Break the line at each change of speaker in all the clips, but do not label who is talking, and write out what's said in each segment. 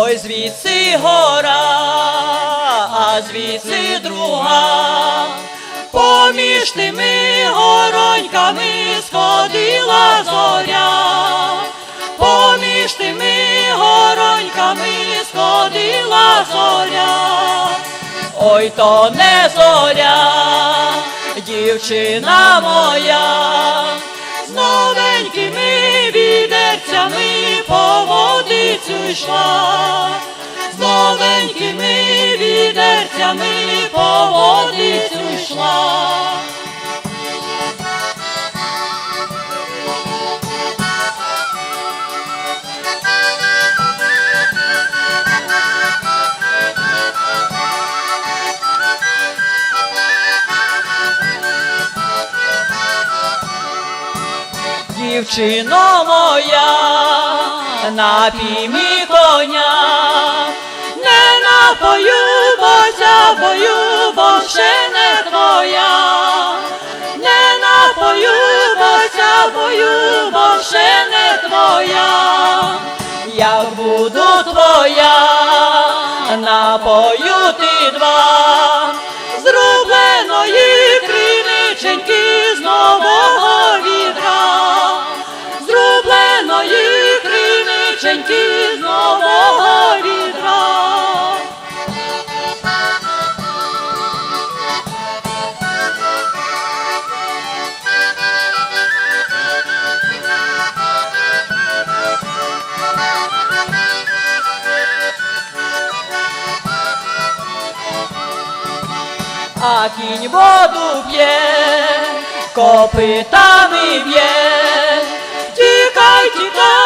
Ой, звідси гора, а звідси друга, поміж тими гороньками сходила зоря, поміж тими гороньками сходила зоря. Ой, то не зоря, дівчина моя, з новенькими відерцями водицю з новенькими відерцями по водицю йшла. Дівчино моя, напій мій коня, не напою, бося бою, бо ще не твоя, не напою, бося бою, бо ще не твоя, як буду твоя, напою ти два, зробленої криниченьки з криниченьки з нового відра. а кінь воду п'є, копитами б'є. Тікай, тікай,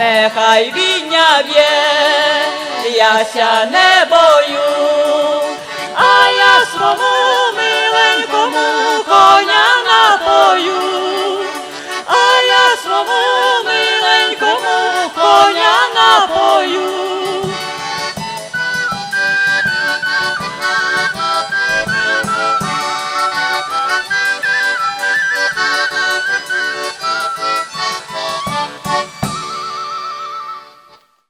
Нехай війня б'є, яся не бою,